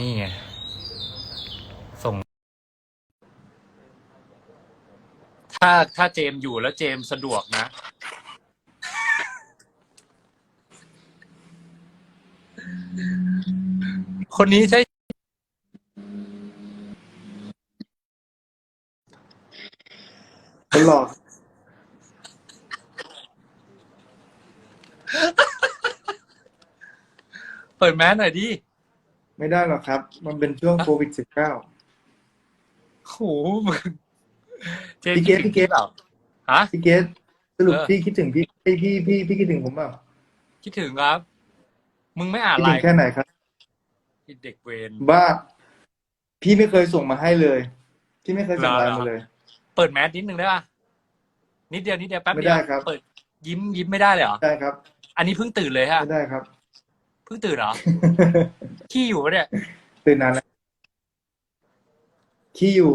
นี่ไง ส่ง ถ้าถ้าเจมส์อยู่แล้วเจมส์สะดวกนะ คนนี้ใช่ คนหลอกเปิดแมสหน่อยดิ ไม่ได้หรอกครับ มันเป็นช่วงโควิดสิบเก้าโหมึงเจมพี่ส์เกคิดตพี่เกตถึงพี่เปล่าฮะพี่เกตสรุปเออพี่คิดถึงพี่พี่พี่พี่พี่คิดถึงผมเปล่าคิดถึงครับ มึงไม่อ่านคิดไลถึงน์แค่ไหนครับเด็กเวรบ้า พี่ไม่เคยส่งมาให้เลย พี่ไม่เคยส่งไลน์มาเลย เปิดแมสนิดนึงได้ป่ะนิดเดียวนิดเดียวแป๊บไม่เดีได้ยวครับเปิดยิ้มยิ้มไม่ได้เลยเหรอได้ครับ อันนี้เพิ่งตื่นเลยฮะไม่ได้ครับเพิ่งตื่นเหรอ ขี้อยู่ปะเนี่ย ตื่นนานแล้วขี้อยู่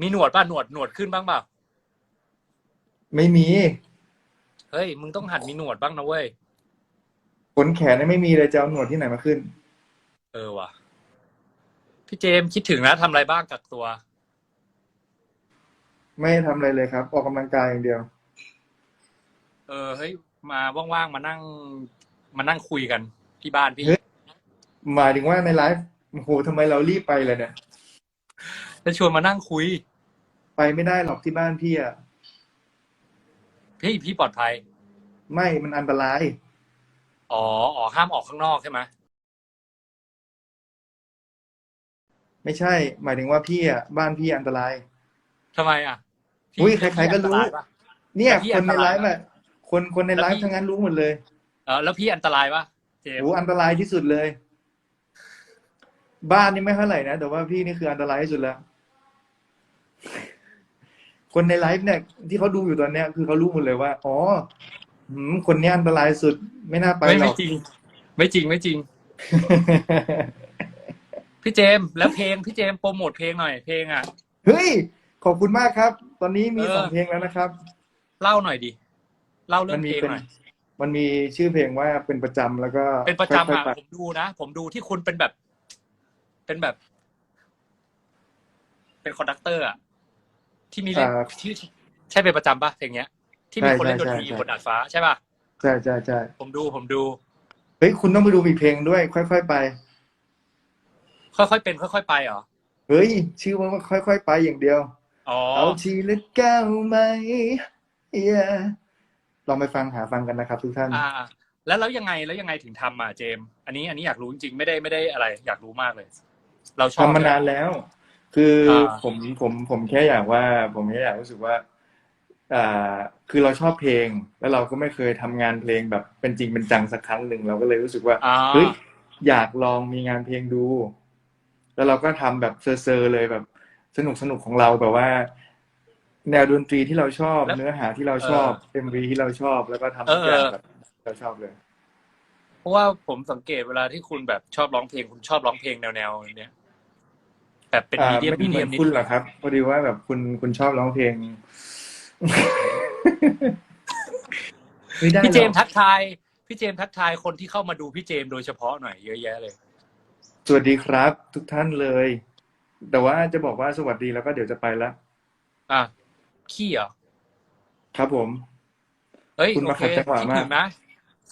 มีหนวดป่ะหนวดหนวดขึ้นบ้างเปล่าไม่มี เฮ้ย มึงต้องหัดมีหนวดบ้างนะเว้ยขนแขนเนี่ยไม่มีเลยจะเอาหนวดที่ไหนมาขึ้น เออว่ะ พี่เจมส์คิดถึงนะทำอะไรบ้างกักตัว ไม่ทำอะไรเลยครับ ออกกำลังกายอย่างเดียว เออเฮ้ยมาว่างๆมานั่ง มานั่งคุยกันที่บ้านพี่เฮ้ยหมายถึงว่าในไลฟ์โอ้โหทำไมเรารีบไปเลยเนี่ย จะชวนมานั่งคุย ไปไม่ได้หรอกที่บ้านพี่อะ พี่พี่ปลอดภัย ไม่มันอันตราย อ๋ออ๋อห้ามออกข้างนอกใช่ไหมไม่ใช่ หมายถึงว่าพี่อะบ้านพี่อันตรายทำไมอะพี่อุ๊ยใครๆก็รู้ พี่อันตายปะ เนี่ยแล้วพี่คนในอันตไลรายฟ์ไหมอะคนคนในไลแล้วฟ์พี่ทั้งนั้นรู้หมดเลยเออแล้วพี่อันตรายปะเจมโอ้ส์อันตรายที่สุดเลย บ้านนี่ไม่เท่าไหร่นะแต่ว่าพี่นี่คืออันตรายที่สุดแล้ว คนในไลฟ์เนี่ย ที่เขาดูอยู่ตอนเนี้ย คือเขารู้หมดเลยว่า อ๋อหืมคนเนี้ยอันตรายสุด ไม่น่าไปไม่หรไม่อก จริง ไม่จริงไม่จริง พี่เจมส์แล้วเพลงพี่เจมส์โปรโมทเพลงหน่อยเพลงอะ เฮ้ย ขอบคุณมากครับ ตอนนี้มีเออ สองเพลงแล้วนะครับ เล่าหน่อยดิเล่าเรื่มัองมีเพลงเป็นหน่อย มันมีชื่อเพลงว่าเป็นประจำแล้วก็เป็นประจำค่อยอะๆไปผมดูนะ ผมดูที่คุณเป็นแบบ เป็นแบบ เป็นคอนดักเตอร์อะที่มีเล่นอ่า ที่ใช่เป็นประจำปะเพลงเนี้ย ที่มีใช่คนเล่นดนใช่ตรีใช่ บนดาดฟ้าใช่ปะใช่ใช่ใช่ผมดูผมดู เฮ้ยคุณต้องไปดูอีกเพลงด้วย ค่อย ๆ ไป ค่อยๆเป็น ค่อย ๆ ไปเหรอเฮ้ย ชื่อว่าค่อย ๆ ไปอย่างเดียว อ๋อเอาทีละก้าวไหม yeah ลองไปฟังหาฟังกันนะครับ ทุกท่าน อ่า แล้วแล้วยังไงแล้วยังไงถึงทำอะเจมส์อันนี้อันนี้อยากรู้จริงๆไม่ได้ไม่ได้อะไร อยากรู้มากเลย เราชอบ ทำมานานแล้ว คืออา ผมผมผมแค่อยากว่า ผมแค่อยากรู้สึกว่า อ่า คือเราชอบเพลง แล้วเราก็ไม่เคยทำงานเพลงแบบเป็นจริงเป็นจังสักครั้งหนึ่งเราก็เลยรู้สึกว่าอ่าเฮ้ยอยากลองมีงานเพลงดู แล้วเราก็ทำแบบเซอร์ๆเลยแบบสนุกสนุกของเราแบบว่า แนวดนตรีที่เราชอบแล้วเนื้อหาที่เราชอบเอ็มวีที่เราชอบแล้วก็ทำทุกเอออย่างเออ แบบเราชอบเลย เพราะว่าผมสังเกตเวลาที่คุณแบบชอบร้องเพลงคุณชอบร้องเพลงแนวแนวๆเนี้ยแบบเป็นอ่ามีเดียมไม่มีเหเดีมืยอมนนิดคุณเหรอครับพอดีว่าแบบคุณคุณชอบร้องเพลง ไม่ได้พี่เจมหรส์อกทักทาย พี่เจมส์ทักทายคนที่เข้ามาดูพี่เจมส์โดยเฉพาะหน่อยเยอะแยะเลย สวัสดีครับ ทุกท่านเลย แต่ว่าจะบอกว่าสวัสดีแล้วก็เดี๋ยวจะไปละ อะ ขี้เหรอ ครับผม เฮ้ยคุณโอมาเคขัดจังหวะคิดมากถึงนะ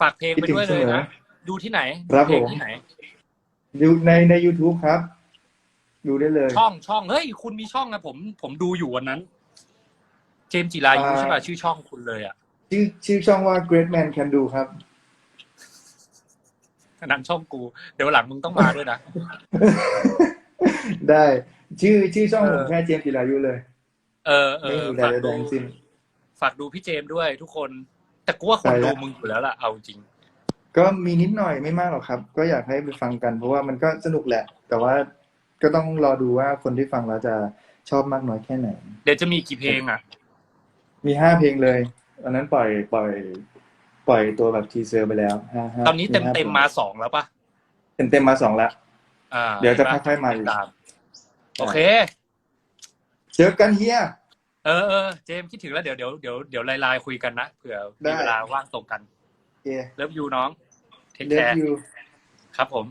ฝากเพลงคิดไปถึงด้วยเลยเสมอนะ ดูที่ไหนครับเพลงผม ที่ไหน ดูในใน YouTube ครับ ดูได้เลย ช่องช่องเฮ้ย คุณมีช่องนะผมผมดูอยู่วันนั้น เจมส์จิรายุอ่า ใช่ป่ะชื่อช่องคุณเลยอะชื่อชื่อช่องว่า Great Man Can Do ครับอันนั้นช่องกู เดี๋ยวหลังมึงต้องมาด้วยนะ ได้ ชื่อชื่อช่องเออผมแค่เจมส์จิรายุเลย เออเอไม่อมีอะไรฝากใดดูๆทั้งสิ้นฝากดูพี่เจมส์ด้วยทุกคน แต่กูว่าคนไปละดูมึงอยู่แล้วล่ะเอาจริง ก็มีนิดหน่อยไม่มากหรอกครับ ก็อยากให้ไปฟังกัน เพราะว่ามันก็สนุกแหละ แต่ว่าก็ต้องรอดูว่าคนที่ฟังแล้วจะชอบมากน้อยแค่ไหน เดี๋ยวจะมีกี่เพลงอะ มีห้าเพลงเลยอันนั้นปล่อยปล่อย ปล่อยตัวแบบทีเซอร์ไปแล้วห้าห้าตอนนี้เต็มห้เต็มพลงมาสองแล้วป่ะเต็มเต็มมาสองแล้วอ่าเดี๋ยวจะห็นปค่อยๆมาอีกตโอเค เจอกันเฮียเออเออเจมส์คิดถึงแล้วเดี๋ยวเดี๋ยวเดี๋ยวเดี๋ยวไลน์คุยกันนะเผื่อได้ มีเวลาว่างตรงกันเย่เลิฟยูน้อง เทคเลิแคฟร์ยู ครับผม